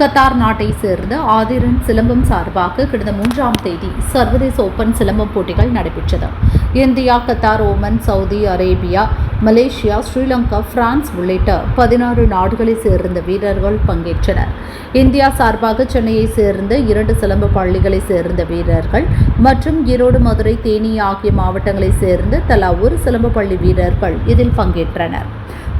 Qatar நாட்டை சேர்ந்த ஆதிரன் சிலம்பம் சார்பாக கடந்த மூன்றாம் தேதி சர்வதேச ஓபன் சிலம்பம் போட்டிகள் நடைபெற்றது. India Qatar Oman Saudi Arabia Malaysia Sri Lanka France உள்ளிட்ட பதினாறு நாடுகளைச் சேர்ந்த வீரர்கள் பங்கேற்றனர். இந்தியா சார்பாக சென்னையை சேர்ந்த இரண்டு சிலம்ப பள்ளிகளைச் சேர்ந்த வீரர்கள் மற்றும் ஈரோடு மதுரை தேனி ஆகிய மாவட்டங்களைச் சேர்ந்த தலா ஒரு சிலம்ப பள்ளி வீரர்கள் இதில் பங்கேற்றனர்.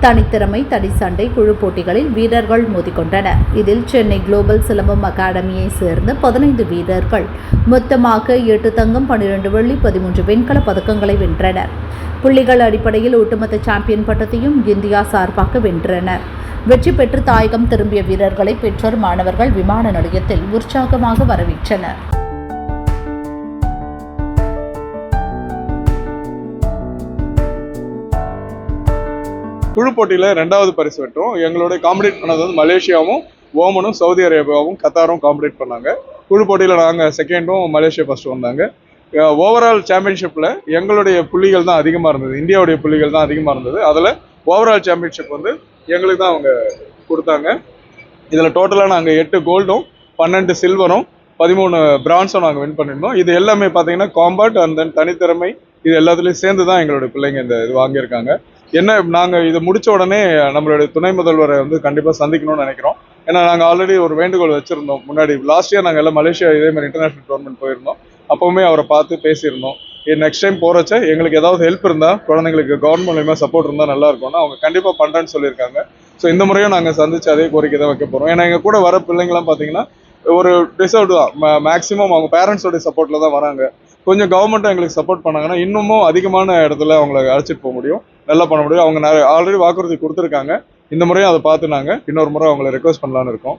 தனித்திறமை தனி குழு போட்டிகளில் வீரர்கள் மோதிக்கொண்டனர். இதில் சென்னை குளோபல் சிலம்பம் அகாடமியை சேர்ந்த பதினைந்து வீரர்கள் மொத்தமாக எட்டு தங்கம் பன்னிரண்டு வெள்ளி பதிமூன்று வெண்கல பதக்கங்களை வென்றனர். புள்ளிகள் அடிப்படையில் ஒட்டுமொத்த சாம்பியன் பட்டத்தையும் இந்தியா சார்பாக வென்றனர். வெற்றி பெற்று தாயகம் திரும்பிய வீரர்களை பெற்றோர் மாணவர்கள் விமான நிலையத்தில் உற்சாகமாக வரவேற்றனர். குழு போட்டியில் ரெண்டாவது பரிசு பெற்றோம் எங்களோட காம்படிட் பண்ணது வந்து மலேசியாவும் ஓமனும் சவுதி அரேபியாவும் கத்தாரும் காம்படிட் பண்ணாங்க. குழு போட்டியில் நாங்கள் செகண்டும் மலேசியா ஃபர்ஸ்ட் வந்தாங்க. ஓவரால் சாம்பியன்ஷிப்பில் எங்களுடைய புள்ளிகள் தான் அதிகமாக இருந்தது. இந்தியாவுடைய புள்ளிகள் தான் அதிகமாக இருந்தது. அதில் ஓவரால் சாம்பியன்ஷிப் வந்து எங்களுக்கு தான் அவங்க கொடுத்தாங்க. இதில் டோட்டலாக நாங்கள் எட்டு கோல்டும் பன்னெண்டு சில்வரும் பதிமூணு பிரான்ஸும் நாங்கள் வின் பண்ணியிருந்தோம். இது எல்லாமே பார்த்தீங்கன்னா காம்பேட் அண்ட் தென் தனித்திறமை இது எல்லாத்துலேயும் சேர்ந்து தான் எங்களுடைய பிள்ளைங்க இந்த இது வாங்கியிருக்காங்க. என்ன நாங்கள் இது முடித்த உடனே நம்மளுடைய துணை முதல்வரை வந்து கண்டிப்பாக சந்திக்கணும்னு நினைக்கிறோம். ஏன்னா நாங்கள் ஆல்ரெடி ஒரு வேண்டுகோள் வச்சுருந்தோம். முன்னாடி லாஸ்ட் இயர் நாங்கள் எல்லாம் மலேசியா இதே மாதிரி இன்டர்நேஷனல் டோர்னமெண்ட் போயிருந்தோம். அப்போவுமே அவரை பார்த்து பேசியிருந்தோம். நெக்ஸ்ட் டைம் போகிறச்ச எங்களுக்கு ஏதாவது ஹெல்ப் இருந்தால் குழந்தைங்களுக்கு கவர்மெண்ட் மூலியமாக சப்போர்ட் இருந்தால் நல்லா இருக்கும்னு அவங்க கண்டிப்பாக பண்ணுறேன்னு சொல்லியிருக்காங்க. ஸோ இந்த முறையும் நாங்கள் சந்திச்சு அதே கோரிக்கை தான் வைக்க போகிறோம் ஏன்னா எங்கள் கூட வர பிள்ளைங்களாம் பார்த்தீங்கன்னா ஒரு டிசர்வ்டு தான். மேக்ஸிமம் அவங்க பேரண்ட்ஸோடைய சப்போர்ட்டில் தான் வராங்க. கொஞ்சம் கவர்மெண்ட்டும் எங்களுக்கு சப்போர்ட் பண்ணாங்கன்னா இன்னமும் அதிகமான இடத்துல அவங்கள அழைச்சிட்டு போக முடியும். நல்லா பண்ண முடியும். அவங்க நிறைய ஆல்ரெடி வாக்குறுதி கொடுத்துருக்காங்க. இந்த முறையும் அதை பார்த்து நாங்கள் இன்னொரு முறை அவங்கள ரெக்வஸ்ட் பண்ணலான்னு இருக்கோம்.